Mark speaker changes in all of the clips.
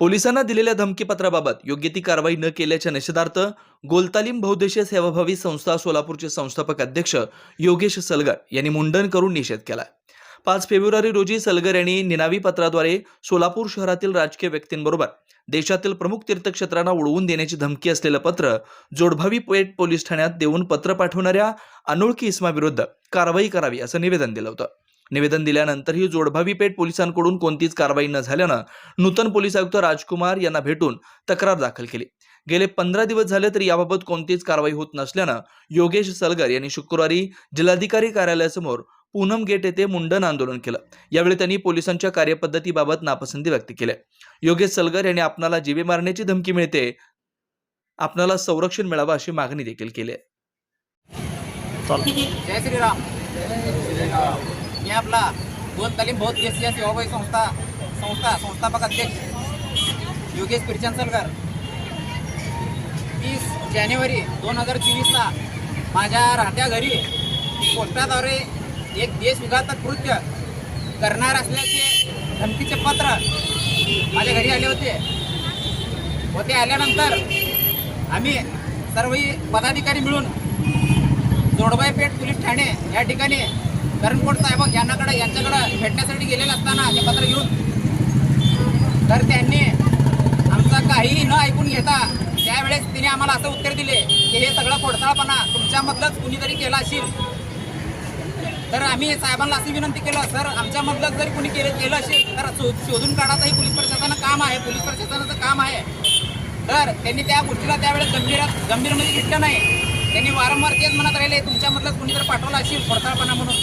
Speaker 1: पोलिसांना दिलेल्या धमकीपत्राबाबत योग्य ती कारवाई न केल्याच्या निषेधार्थ गोलतालीम बहुद्देशीय सेवाभावी संस्था सोलापूरचे संस्थापक अध्यक्ष योगेश सलगर यांनी मुंडन करून निषेध केला पाच फेब्रुवारी रोजी सलगर यांनी निनावी पत्राद्वारे सोलापूर शहरातील राजकीय व्यक्तींबरोबर देशातील प्रमुख तीर्थक्षेत्रांना उडवून देण्याची धमकी असलेलं पत्र जोडभावी पेठ पोलीस ठाण्यात देऊन पत्र पाठवणाऱ्या अनोळखी इस्माविरुद्ध कारवाई करावी असं निवेदन दिलं होतं. निवेदन दिल्यानंतरही जोडभावी पेठ पोलिसांकडून कोणतीच कारवाई न झाल्यानं नूतन पोलीस आयुक्त राजकुमार यांना भेटून तक्रार दाखल केली. गेले पंधरा दिवस झाले तरी याबाबत कोणतीच कारवाई होत नसल्यानं योगेश सलगर यांनी शुक्रवारी जिल्हाधिकारी कार्यालयासमोर पूनम गेट येथे मुंडन आंदोलन केलं. यावेळी त्यांनी पोलिसांच्या कार्यपद्धतीबाबत नापसंती व्यक्त केली. योगेश सलगर यांनी आपणाला जीवे मारण्याची धमकी मिळते आपणाला संरक्षण मिळावं अशी मागणी देखील केली आहे.
Speaker 2: जय श्रीराम. मी आपला दोन तालीम बहुत एशिया सेवाभावी संस्था संस्था संस्थापक अध्यक्ष योगेश पिरचंदलकर तीस जानेवारी दोन हजार चोवीसला माझ्या राहत्या घरी पोस्टाद्वारे एक देशविघातक कृत्य करणार असल्याचे धमकीचे पत्र माझ्या घरी आले होते. व ते आल्यानंतर आम्ही सर्वही पदाधिकारी मिळून जोडबाई पेठ पोलीस ठाणे या ठिकाणी करणकोट साहेब यांनाकडे यांच्याकडे भेटण्यासाठी गेलेलं असताना ते पत्र घेऊन. तर त्यांनी आमचं काहीही न ऐकून घेता त्यावेळेस तिने आम्हाला असं उत्तर दिले की हे सगळं खोडसाळपणा तुमच्यामधलंच कुणीतरी केला असेल. तर आम्ही साहेबांना अशी विनंती केलं सर आमच्यामधलंच जरी कुणी केलं केलं असेल तर शो- शोधून काढायचं हे पोलीस प्रशासनाचं काम आहे पोलीस प्रशासनाचं काम आहे. तर त्यांनी त्या गोष्टीला त्यावेळेस गंभीर गंभीरमध्ये घेतलं नाही. त्यांनी वारंवार तेच म्हणत राहिले तुमच्यामधलंच कुणीतरी पाठवलं असेल खोडसाळपणा म्हणून.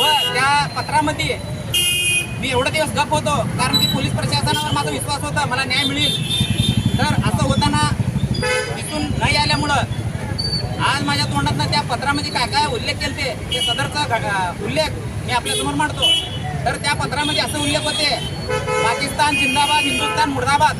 Speaker 2: व त्या पत्रामध्ये मी एवढा दिवस गप होतो कारण की पोलीस प्रशासनावर माझा विश्वास होता मला न्याय मिळेल. तर असं होताना दिसून नाही आल्यामुळं आज माझ्या तोंडातनं त्या पत्रामध्ये काय काय उल्लेख केले ते सदरचा उल्लेख मी आपल्यासमोर मांडतो. तर त्या पत्रामध्ये असं उल्लेख होते पाकिस्तान जिंदाबाद हिंदुस्थान मुर्दाबाद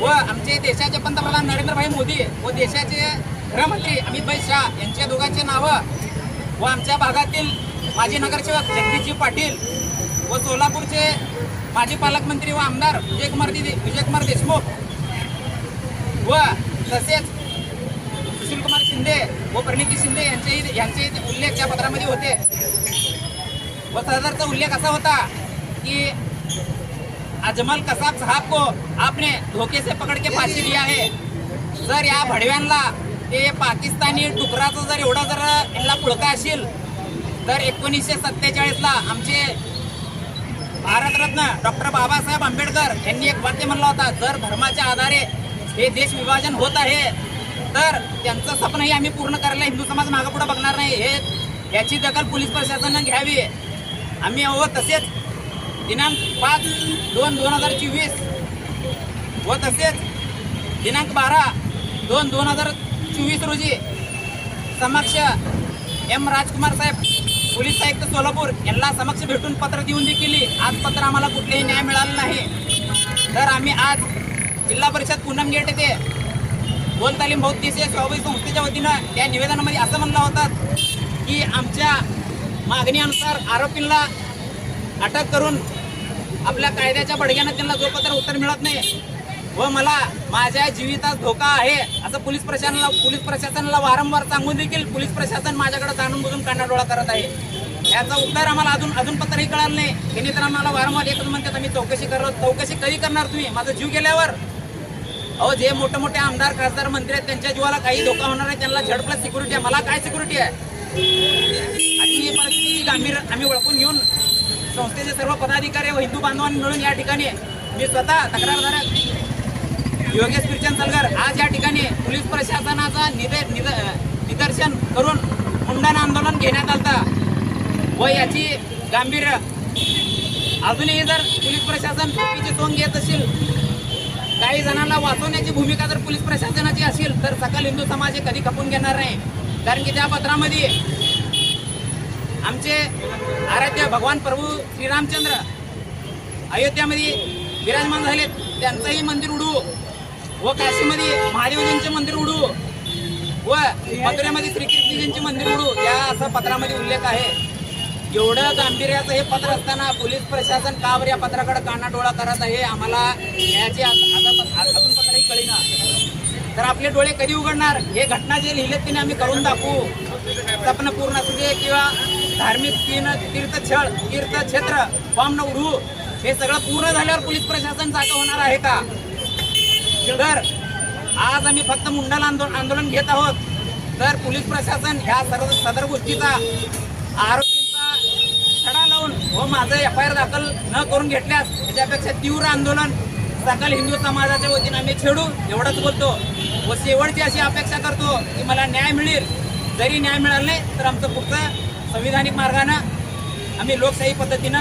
Speaker 2: व आमचे देशाचे पंतप्रधान नरेंद्रभाई मोदी व देशाचे गृहमंत्री अमितभाई शाह यांच्या दोघांचे नावं व आमच्या भागातील माजी नगरसेवक जगदीशजी पाटील व सोलापूरचे माजी पालकमंत्री व आमदार विजयकुमार दिदी विजयकुमार देशमुख व तसेच सुशीलकुमार शिंदे व प्रणिती शिंदे यांचेही यांचे उल्लेख त्या पत्रामध्ये होते. व सदरचा उल्लेख असा होता की अजमल कसाब साहब को आपने धोके से पकड़ के फाशी दिया है. जर या भडव्यांना ते पाकिस्तानी डुकराचं जर एवढा जर यांना पुळका असेल तर एकोणीसशे सत्तेचाळीसला आमचे भारतरत्न डॉक्टर बाबासाहेब आंबेडकर यांनी एक वाक्य म्हणला होता जर धर्माच्या आधारे हे देश विभाजन होत आहे तर त्यांचं स्वप्नही आम्ही पूर्ण करायला हिंदू समाज मागं बघणार नाही. हे याची दखल पोलीस प्रशासनानं घ्यावी. आम्ही अहो तसेच दिनांक पाच दोन दोन हजार चोवीस व तसेच दिनांक बारा दोन दोन हजार चोवीस रोजी समक्ष एम राजकुमार साहेब पोलीस आयुक्त सोलापूर यांना समक्ष भेटून पत्र देऊन देखील आज पत्र आम्हाला कुठलेही न्याय मिळाला नाही. तर आम्ही आज जिल्हा परिषद पूनम गेट येथे गोल तालीम बहुद्देशीय स्वाभाविक संस्थेच्या वतीनं त्या निवेदनामध्ये असं म्हणलं होतं की आमच्या मागणीनुसार आरोपींना अटक करून आपल्या कायद्याच्या बडग्यानं त्यांना जोपर्यंत उत्तर मिळत नाही व मला माझ्या जीवितात धोका आहे असं पोलीस प्रशासनाला पोलीस प्रशासनाला वारंवार सांगून देखील पोलीस प्रशासन माझ्याकडे जाणून बुजून कानाडोळा करत आहे. याचा उत्तर आम्हाला अजून अजून पत्रही कळालं नाही. त्यांनी तर आम्हाला वारंवार एकच म्हणतात आम्ही चौकशी करत चौकशी कधी करणार तुम्ही? माझा जीव गेल्यावर? अहो जे मोठे मोठे आमदार खासदार मंत्री आहेत त्यांच्या जीवाला काही धोका होणार आहे त्यांना झडपला सिक्युरिटी आहे. मला काय सिक्युरिटी आहे? आणि ही परिस्थिती गांभीर आम्ही ओळखून घेऊन संस्थेचे सर्व पदाधिकारी व हिंदू बांधवांनी मिळून या ठिकाणी मी स्वतः तक्रारदार योगेश पिरचंद आज या ठिकाणी पोलीस प्रशासनाचा निदे निद निदर्शन करून मुंडन आंदोलन घेण्यात आलं व याची गांभीर्य. अजूनही जर पोलीस प्रशासन चुकीची तोंड घेत असेल काही जणांना वाचवण्याची भूमिका जर पोलीस प्रशासनाची असेल तर सकल हिंदू समाज हे कधी खपून घेणार नाही. कारण की त्या पत्रामध्ये आमचे आराध्य भगवान प्रभू श्रीरामचंद्र अयोध्यामध्ये विराजमान झाले त्यांचंही मंदिर उडू. व काशीमध्ये महादेवजींचे मंदिर उडू व मथुरेमध्ये श्रीकृष्णजींचे मंदिर उडू या असं पत्रामध्ये उल्लेख आहे. एवढं गांभीर्याचं हे पत्र असताना पोलीस प्रशासन का बरं या पत्राकडे कानाडोळा करत आहे? आम्हाला याची अजून पत्रही कळीना तर आपले डोळे कधी उघडणार? हे घटना जे लिहिलेत तिने आम्ही करून दाखवू. स्वप्न पूर्ण असू दे किंवा धार्मिक तीन तीर्थछळ तीर्थक्षेत्र बॉम्ब न उडू हे सगळं पूर्ण झाल्यावर पोलीस प्रशासन जागा होणार आहे का? तर आज आम्ही फक्त मुंडल आंदोलन आंदोलन घेत आहोत. तर पोलीस प्रशासन ह्या सर्व सदर गोष्टीचा आरोपींचा छडा लावून व माझं एफ आय आर दाखल न करून घेतल्यास त्याच्यापेक्षा तीव्र आंदोलन सकल हिंदू समाजाच्या वतीनं आम्ही छेडू. एवढंच बोलतो. व शेवटची अशी अपेक्षा करतो की मला न्याय मिळेल. जरी न्याय मिळाला नाही तर आमचं पुढचं संविधानिक मार्गानं आम्ही लोकशाही पद्धतीनं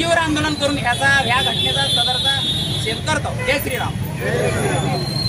Speaker 2: तीव्र आंदोलन करून ह्याचा ह्या घटनेचा सदरचा निषेध करतो. जय श्रीराम.